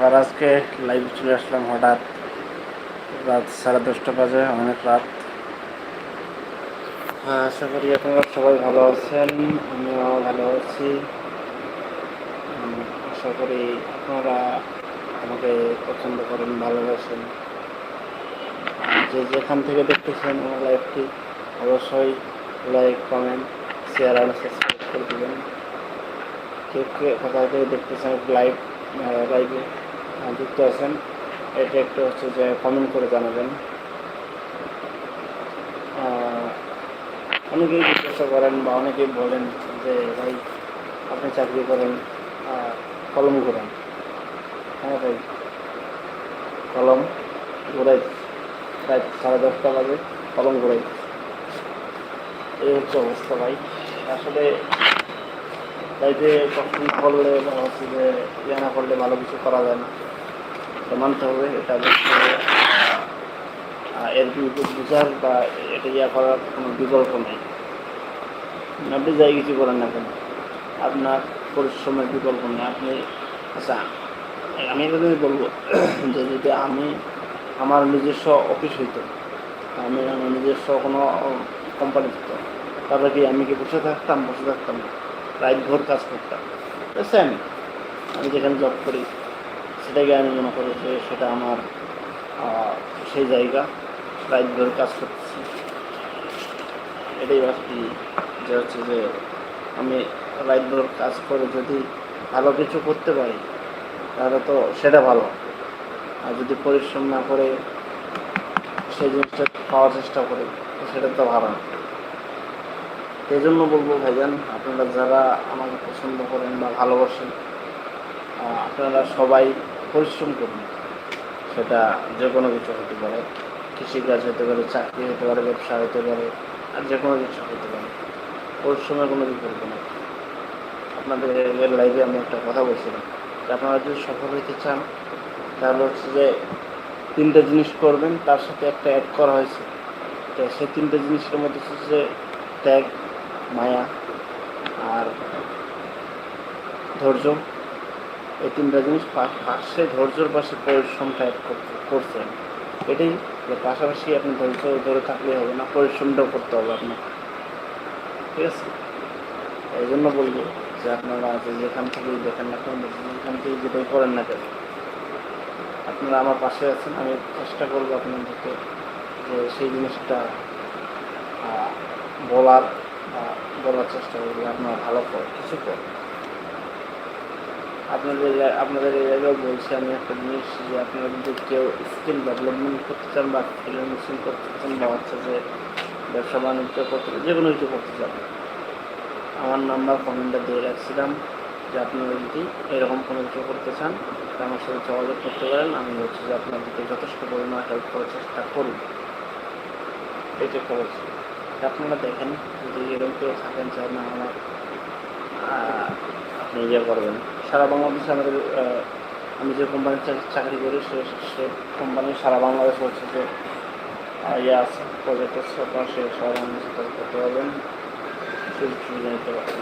আবার আজকে লাইভ চলে আসলাম হঠাৎ। রাত সাড়ে দশটা বাজে, অনেক রাত। হ্যাঁ আশা করি আপনারা সবাই ভালো আছেন, আমিও ভালো আছি। আশা করি আপনারা আমাকে পছন্দ করেন, ভালোবাসেন। যে যেখান থেকে দেখতেছেন আমার লাইভটি অবশ্যই লাইক কমেন্ট শেয়ার আর সাবস্ক্রাইব করে দেবেন। কে কে কোথা থেকে দেখতেছেন লাইভ লাইভে যুক্ত আছেন। এটা একটু হচ্ছে যে কমেন্ট করে জানাবেন। অনেকেই জিজ্ঞাসা করেন বা অনেকেই বলেন যে, ভাই, আপনি চাকরি করেন কলম ঘোরান। হ্যাঁ ভাই। কলম ঘোরাই, প্রায় সাড়ে দশটা বাজে, কলম ঘোরাই। এই হচ্ছে অবস্থা, ভাই। আসলে লাইফে কষ্ট না করলে হচ্ছে যে ইয়ে না করলে ভালো কিছু করা যায় না। তো মানতে হবে, এটা এর বিচার বা এটা ইয়া করার কোনো বিকল্প নেই। আপনি যাই কিছু করেন না কেন, আপনার পরিশ্রমের বিকল্প নেই। আপনি আচ্ছা আমি এখানে বলব, যে যদি আমি আমার নিজস্ব অফিস হইতো, আমি আমার নিজস্ব কোনো কোম্পানি হতো তাহলে কি আমি কি বসে থাকতাম? বসে থাকতাম না। রাইট ভোর কাজ করতাম। সেম আমি যেখানে জব করি, সেটাকে আমি মনে করি যে সেটা আমার সেই জায়গা রাইট ভোর কাজ করতেছি। এটাই ভাবছি যে হচ্ছে যে আমি রাইট ভোর কাজ করে যদি ভালো কিছু করতে পারি, তাহলে তো সেটা ভালো। আর যদি পরিশ্রম না করে সেই জিনিসটা পাওয়ার চেষ্টা করি, সেটা তো ভালো না। এই জন্য বলব ভাইজান, আপনারা যারা আমাকে পছন্দ করেন বা ভালোবাসেন আপনারা সবাই পরিশ্রম করুন। সেটা যে কোনো কিছু হতে পারে। কৃষিকাজ হতে পারে, চাকরি হতে পারে, ব্যবসা হতে পারে, আর যে কোনো কিছু হতে পারে। পরিশ্রমের কোনো বিকল্প নেই। আপনাদের লাইভে আমি একটা কথা বলছিলাম। যে আপনারা যদি সফল হইতে চান, তাহলে হচ্ছে যে তিনটা জিনিস করবেন, তার সাথে একটা অ্যাড করা হয়েছে। তো সেই তিনটা জিনিসের মধ্যে হচ্ছে যে ত্যাগ আর ধৈর্য, এই তিনটা জিনিস পাশে ধৈর্যর পাশে পরিশ্রমটা করছেন। এটাই পাশাপাশি আপনি ধৈর্য ধরে থাকলে হবে না পরিশ্রমটাও করতে হবে আপনাকে। ঠিক আছে? এই জন্য বলব যে আপনারা যে যেখান থেকেই দেখেন না কেন যেখান থেকে যেটাই করেন না কেন, আপনারা আমার পাশে আছেন, আমি চেষ্টা করব আপনাদেরকে যে সেই জিনিসটা বলার বলার চেষ্টা করব আপনারা ভালো করে কিছু করেন আপনাদের আপনাদের এই জায়গায় বলছি আমি একটা জিনিস যে আপনারা যদি কেউ স্কিল ডেভেলপমেন্ট করতে চান বা ফ্রিল্যান্সিং করতে চান বা হচ্ছে যে ব্যবসা বাণিজ্য করতে যে কোনো কিছু করতে চান, আমার নাম্বার কমেন্টে দিয়ে রাখছিলাম যে আপনারা যদি এরকম কোনো কিছু করতে চান তা আমার সাথে যোগাযোগ করতে পারেন। আমি হচ্ছে যে আপনাদেরকে যথেষ্ট পরিমাণ হেল্প করার চেষ্টা করব এটা করেছি আপনারা দেখেন, যদি এরকম কেউ থাকেন চাই না, আমার আপনি ইয়ে করবেন। সারা বাংলাদেশে আমাদের আমি যে কোম্পানির চাকরি করি, সে সে কোম্পানি সারা বাংলাদেশ হচ্ছে যে ইয়ে আছে প্রজেক্ট আছে সে সারা বাংলাদেশে করতে পারবেন। সুযোগ সুবিধা নিতে পারবেন।